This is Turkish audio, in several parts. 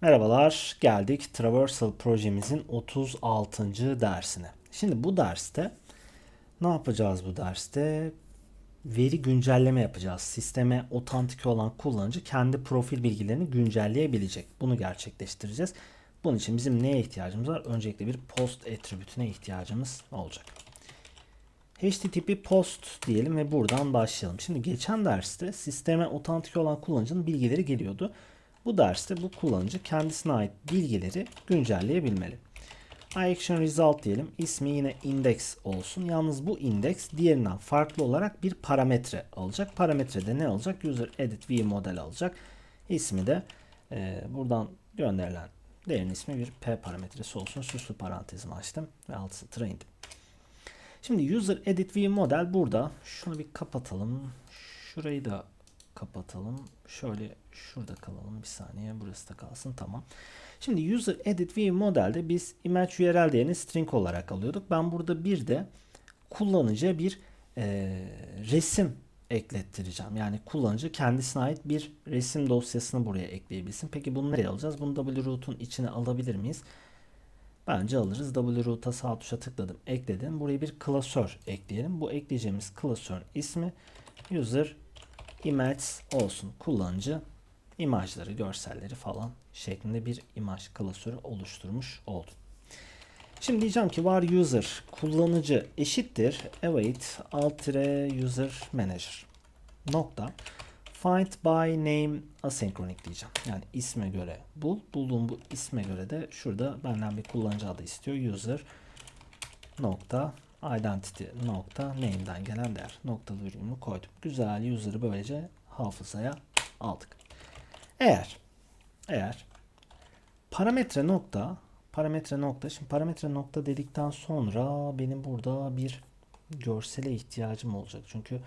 Merhabalar, geldik Traversal projemizin 36. dersine. Şimdi bu derste ne yapacağız bu derste? Veri güncelleme yapacağız. Sisteme otantik olan kullanıcı kendi profil bilgilerini güncelleyebilecek. Bunu gerçekleştireceğiz. Bunun için bizim neye ihtiyacımız var? Öncelikle bir post attribütüne ihtiyacımız olacak. HTTP post diyelim ve buradan başlayalım. Şimdi geçen derste sisteme otantik olan kullanıcının bilgileri geliyordu. Bu derste bu kullanıcı kendisine ait bilgileri güncelleyebilmeli. iAction result diyelim. İsmi yine index olsun. Yalnız bu index diğerinden farklı olarak bir parametre alacak. Parametrede ne alacak? User edit view model alacak. İsmi de e, buradan gönderilen değerin ismi bir p parametresi olsun. Süslü parantezimi açtım ve alt satıra. Şimdi user edit view model burada. Şunu bir kapatalım. Şurayı da kapatalım. Şöyle şurada kalalım bir saniye. Burası da kalsın tamam. Şimdi user edit view modelde biz image URL değerini string olarak alıyorduk. Ben burada bir de kullanıcıya bir e, resim eklettireceğim. Yani kullanıcı kendisine ait bir resim dosyasını buraya ekleyebilsin. Peki bunu nereye alacağız? Bunu wroot'un içine alabilir miyiz? Bence alırız. wroot'a sağ tuşa tıkladım. Ekledim. Buraya bir klasör ekleyelim. Bu ekleyeceğimiz klasörün ismi user image olsun. Kullanıcı imajları, görselleri falan şeklinde bir imaj klasörü oluşturmuş oldum. Şimdi diyeceğim ki var user kullanıcı eşittir await alt user manager nokta find by name asynchronous diyeceğim. Yani isme göre bul. Bulduğum bu isme göre de şurada benden bir kullanıcı adı istiyor. User nokta identity nokta name'den gelen değer. Noktalı ürünü koydum. Güzel user'ı böylece hafızaya aldık. Eğer eğer parametre nokta parametre nokta şimdi parametre nokta dedikten sonra benim burada bir görsele ihtiyacım olacak. Çünkü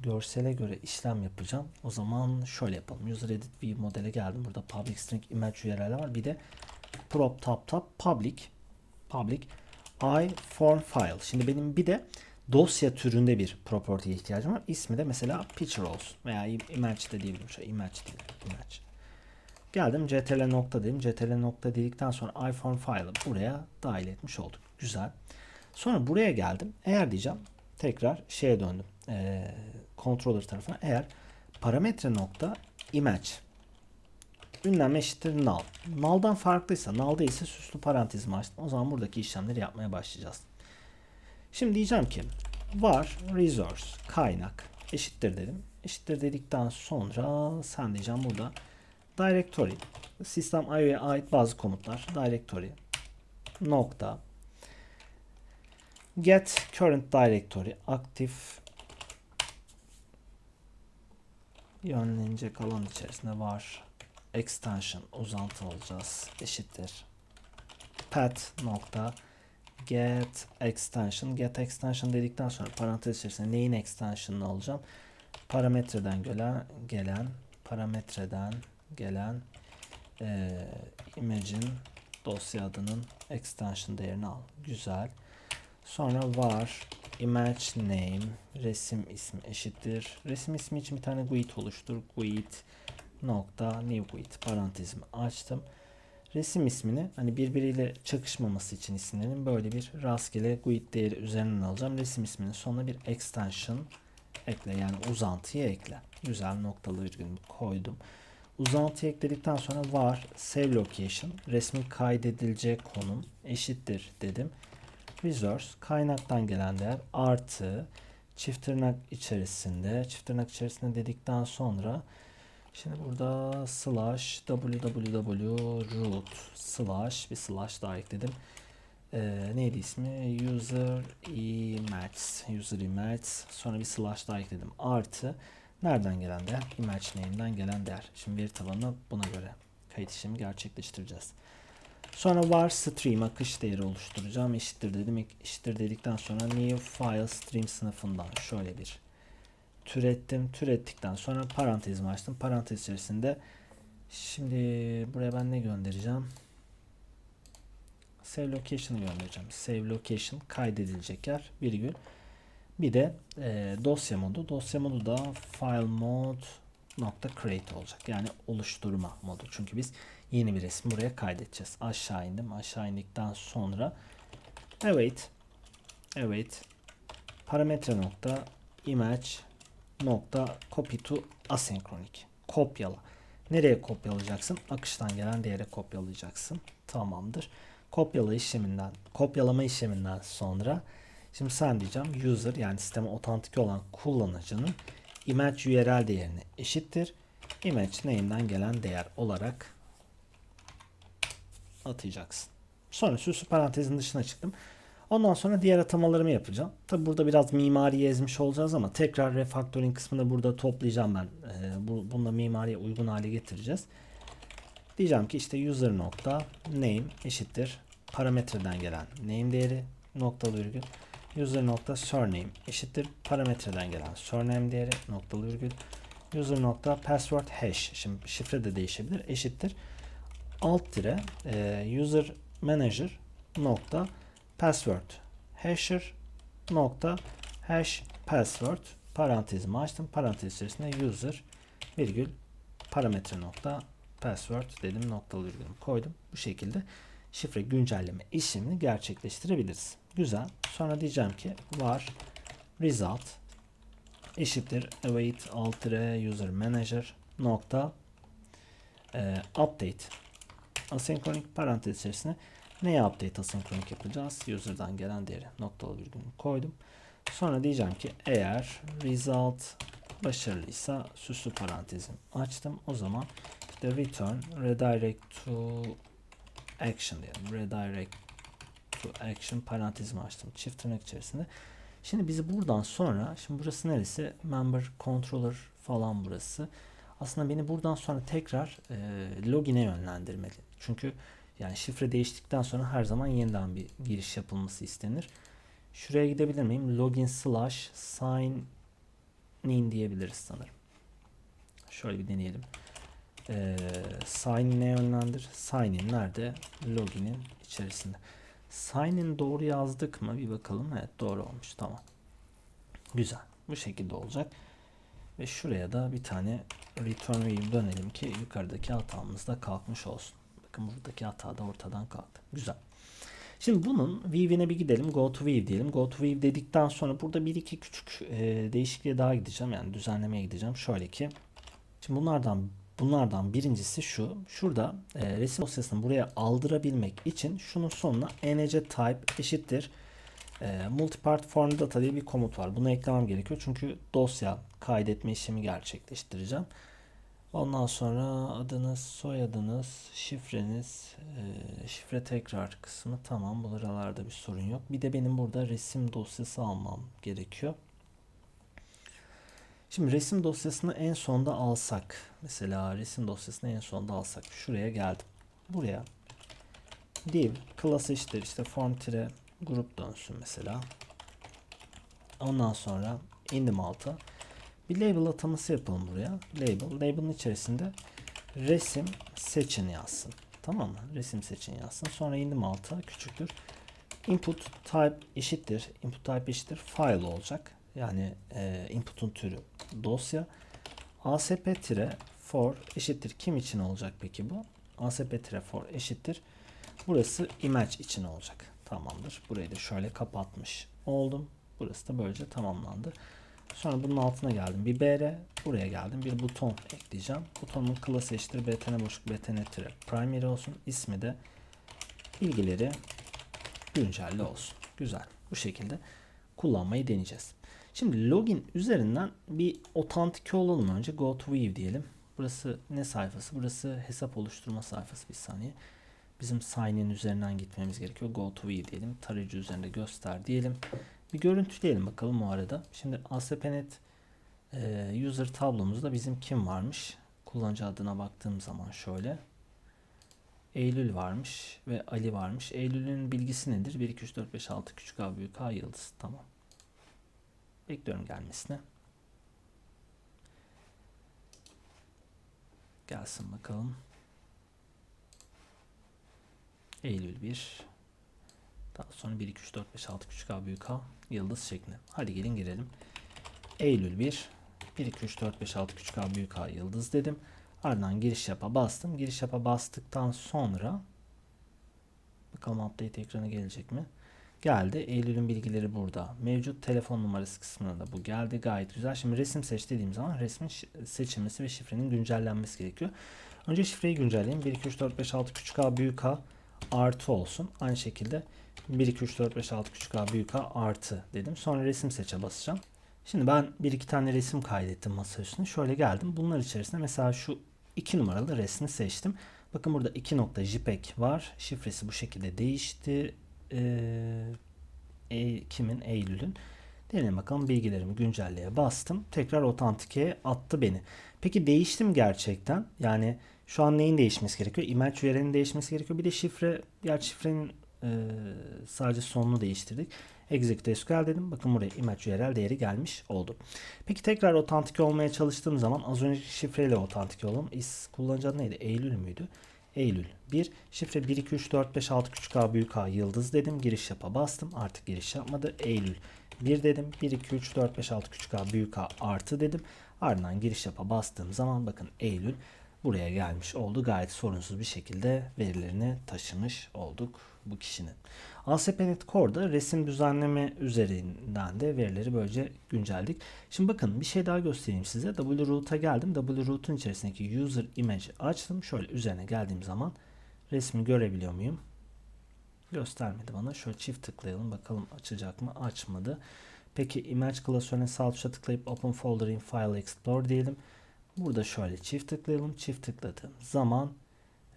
görsele göre işlem yapacağım. O zaman şöyle yapalım. User edit bir modele geldim. Burada public string image URL var. Bir de prop top top public public i form file. Şimdi benim bir de dosya türünde bir property'ye ihtiyacım var. İsmi de mesela picture olsun veya image de diyebilirim. Şöyle image değil. Image. Geldim ctl nokta dedim. ctl nokta dedikten sonra iPhone file'ı buraya dahil etmiş olduk. Güzel. Sonra buraya geldim. Eğer diyeceğim tekrar şeye döndüm. Ee, controller tarafına. Eğer parametre nokta image ünlem eşittir null. Null'dan farklıysa, null değilse süslü parantezimi açtım. O zaman buradaki işlemleri yapmaya başlayacağız. Şimdi diyeceğim ki var resource kaynak eşittir dedim. Eşittir dedikten sonra sen diyeceğim burada directory sistem IO'ya ait bazı komutlar directory nokta get current directory aktif yönlenecek alan içerisinde var extension uzantı alacağız eşittir path nokta get extension get extension dedikten sonra parantez içerisinde neyin extension'ını alacağım parametreden gelen gelen parametreden gelen e, image'in dosya adının extension değerini al. Güzel. Sonra var image name resim ismi eşittir. Resim ismi için bir tane GUID oluştur. GUID nokta new GUID parantezimi açtım. Resim ismini hani birbiriyle çakışmaması için isimlerin böyle bir rastgele GUID değeri üzerinden alacağım. Resim isminin sonuna bir extension ekle yani uzantıyı ekle. Güzel noktalı virgül koydum. Uzantı ekledikten sonra var save location resmin kaydedilecek konum eşittir dedim. Resource kaynaktan gelen değer artı çift tırnak içerisinde çift tırnak içerisinde dedikten sonra şimdi burada slash www slash bir slash daha ekledim. Ee, neydi ismi? User image user image sonra bir slash daha ekledim. Artı Nereden gelen değer? Image name'den gelen değer. Şimdi veri tabanına buna göre kayıt işlemi gerçekleştireceğiz. Sonra var stream akış değeri oluşturacağım. Eşittir dedim. Eşittir dedikten sonra new file stream sınıfından şöyle bir türettim. Türettikten sonra parantezimi açtım. Parantez içerisinde şimdi buraya ben ne göndereceğim? Save location'ı göndereceğim. Save location kaydedilecek yer virgül. Bir de e, dosya modu. Dosya modu da file mode nokta create olacak. Yani oluşturma modu. Çünkü biz yeni bir resim buraya kaydedeceğiz. Aşağı indim. Aşağı indikten sonra await await parametre nokta image nokta copy to asynchronous kopyala. Nereye kopyalayacaksın? Akıştan gelen değere kopyalayacaksın. Tamamdır. Kopyala işleminden, kopyalama işleminden sonra şimdi sen diyeceğim user yani sisteme otantik olan kullanıcının image URL değerini eşittir. Image name'den gelen değer olarak atayacaksın. Sonra süslü parantezin dışına çıktım. Ondan sonra diğer atamalarımı yapacağım. Tabi burada biraz mimariyi ezmiş olacağız ama tekrar refactoring kısmını burada toplayacağım ben. Ee, bu, bunu da mimariye uygun hale getireceğiz. Diyeceğim ki işte user nokta name eşittir parametreden gelen name değeri noktalı virgül user nokta surname eşittir parametreden gelen surname değeri noktalı virgül user nokta password hash şimdi şifre de değişebilir eşittir alt tire e, user manager nokta password hasher nokta hash password parantezimi açtım. Parantez içerisinde user virgül parametre nokta password dedim noktalı virgülümü koydum. Bu şekilde şifre güncelleme işlemini gerçekleştirebiliriz. Güzel. Sonra diyeceğim ki var result eşittir await altere user manager nokta e, update asenkronik parantez içerisine neye update asenkronik yapacağız? User'dan gelen değeri noktalı virgülünü koydum. Sonra diyeceğim ki eğer result başarılıysa süslü parantezim açtım. O zaman işte return redirect to action diyelim. Redirect to action parantezimi açtım. Çift tırnak içerisinde. Şimdi bizi buradan sonra şimdi burası neresi? Member controller falan burası. Aslında beni buradan sonra tekrar e, login'e yönlendirmeli. Çünkü yani şifre değiştikten sonra her zaman yeniden bir giriş yapılması istenir. Şuraya gidebilir miyim? Login slash sign in diyebiliriz sanırım. Şöyle bir deneyelim. Ee, sign in'e yönlendir. Sign in nerede? Login'in içerisinde. Sign in doğru yazdık mı? Bir bakalım. Evet doğru olmuş. Tamam. Güzel. Bu şekilde olacak. Ve şuraya da bir tane return view dönelim ki yukarıdaki hatamız da kalkmış olsun. Bakın buradaki hata da ortadan kalktı. Güzel. Şimdi bunun view'ine bir gidelim. Go to view diyelim. Go to view dedikten sonra burada bir iki küçük e, değişikliğe daha gideceğim. Yani düzenlemeye gideceğim. Şöyle ki. Şimdi bunlardan bunlardan birincisi şu. Şurada e, resim dosyasını buraya aldırabilmek için şunun sonuna nc type eşittir e, multipart form data diye bir komut var. Bunu eklemem gerekiyor. Çünkü dosya kaydetme işlemi gerçekleştireceğim. Ondan sonra adınız, soyadınız, şifreniz, e, şifre tekrar kısmı tamam. Buralarda bir sorun yok. Bir de benim burada resim dosyası almam gerekiyor. Şimdi resim dosyasını en sonda alsak. Mesela resim dosyasını en sonda alsak. Şuraya geldim. Buraya div class eşittir işte form tire grup dönsün mesela. Ondan sonra indim alta. Bir label ataması yapalım buraya. Label. Label'ın içerisinde resim seçin yazsın. Tamam mı? Resim seçin yazsın. Sonra indim alta küçüktür. Input type eşittir. Input type eşittir. File olacak. Yani e, input'un türü dosya. asp-for eşittir. Kim için olacak peki bu? asp-for eşittir. Burası image için olacak. Tamamdır. Burayı da şöyle kapatmış oldum. Burası da böylece tamamlandı. Sonra bunun altına geldim. Bir BR buraya geldim. Bir buton ekleyeceğim. Butonun klası eşittir btn boşluk btn tire primary olsun. İsmi de bilgileri güncelle olsun. Güzel. Bu şekilde kullanmayı deneyeceğiz. Şimdi login üzerinden bir otantike olalım önce. Go to view diyelim. Burası ne sayfası? Burası hesap oluşturma sayfası. Bir saniye. Bizim sign in üzerinden gitmemiz gerekiyor. Go to view diyelim. Tarayıcı üzerinde göster diyelim. Bir görüntüleyelim bakalım o arada. Şimdi ASP.NET e, user tablomuzda bizim kim varmış? Kullanıcı adına baktığım zaman şöyle. Eylül varmış ve Ali varmış. Eylül'ün bilgisi nedir? 1, 2, 3, 4, 5, 6 küçük A büyük A yıldız. Tamam. Bekliyorum gelmesine. Gelsin bakalım. Eylül 1. Daha sonra 1, 2, 3, 4, 5, 6 küçük A büyük A yıldız şeklinde. Hadi gelin girelim. Eylül 1. 1, 2, 3, 4, 5, 6 küçük A büyük A yıldız dedim. Ardından giriş yapa bastım. Giriş yapa bastıktan sonra bakalım update ekranı gelecek mi? Geldi. Eylül'ün bilgileri burada. Mevcut telefon numarası kısmına da bu geldi. Gayet güzel. Şimdi resim seç dediğim zaman resmin seçilmesi ve şifrenin güncellenmesi gerekiyor. Önce şifreyi güncelleyin. 1, 2, 3, 4, 5, 6 küçük a büyük a artı olsun. Aynı şekilde 1, 2, 3, 4, 5, 6 küçük a büyük a artı dedim. Sonra resim seçe basacağım. Şimdi ben bir iki tane resim kaydettim masa üstüne. Şöyle geldim. Bunlar içerisinde mesela şu 2 numaralı resmi seçtim. Bakın burada 2.jpeg var. Şifresi bu şekilde değişti. Ee, e, kimin? Eylül'ün. Diyelim bakalım bilgilerimi güncelleye bastım. Tekrar otantikeye attı beni. Peki değişti mi gerçekten? Yani şu an neyin değişmesi gerekiyor? Image URL'nin değişmesi gerekiyor. Bir de şifre, gerçi şifrenin e, sadece sonunu değiştirdik. Execute SQL dedim. Bakın buraya image URL değeri gelmiş oldu. Peki tekrar otantike olmaya çalıştığım zaman az önceki şifreyle otantike olalım. Is kullanıcı adı neydi? Eylül müydü? Eylül 1. Şifre 1, 2, 3, 4, 5, 6 küçük a büyük a yıldız dedim. Giriş yapa bastım. Artık giriş yapmadı. Eylül 1 dedim. 1, 2, 3, 4, 5, 6 küçük a büyük a artı dedim. Ardından giriş yapa bastığım zaman bakın Eylül buraya gelmiş oldu. Gayet sorunsuz bir şekilde verilerini taşımış olduk bu kişinin. ASP.NET Core'da resim düzenleme üzerinden de verileri böylece güncelledik. Şimdi bakın bir şey daha göstereyim size. WRoot'a geldim. WRoot'un içerisindeki user image'i açtım. Şöyle üzerine geldiğim zaman resmi görebiliyor muyum? Göstermedi bana. Şöyle çift tıklayalım. Bakalım açacak mı? Açmadı. Peki image klasörüne sağ tuşa tıklayıp open folder in file explore diyelim. Burada şöyle çift tıklayalım. Çift tıkladığım zaman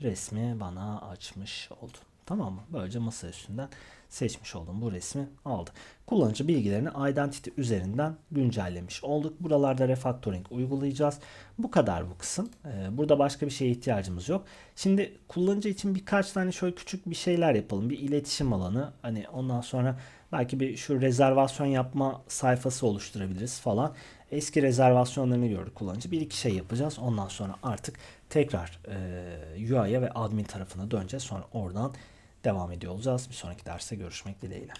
resmi bana açmış oldu. Tamam mı? Böylece masa üstünden seçmiş olduğum bu resmi aldı. Kullanıcı bilgilerini identity üzerinden güncellemiş olduk. Buralarda refactoring uygulayacağız. Bu kadar bu kısım. Ee, Burada başka bir şeye ihtiyacımız yok. Şimdi kullanıcı için birkaç tane şöyle küçük bir şeyler yapalım. Bir iletişim alanı. Hani ondan sonra belki bir şu rezervasyon yapma sayfası oluşturabiliriz falan. Eski rezervasyonlarını gördük kullanıcı. Bir iki şey yapacağız. Ondan sonra artık tekrar e, UI'ya ve admin tarafına döneceğiz. Sonra oradan devam ediyor olacağız. Bir sonraki derste görüşmek dileğiyle.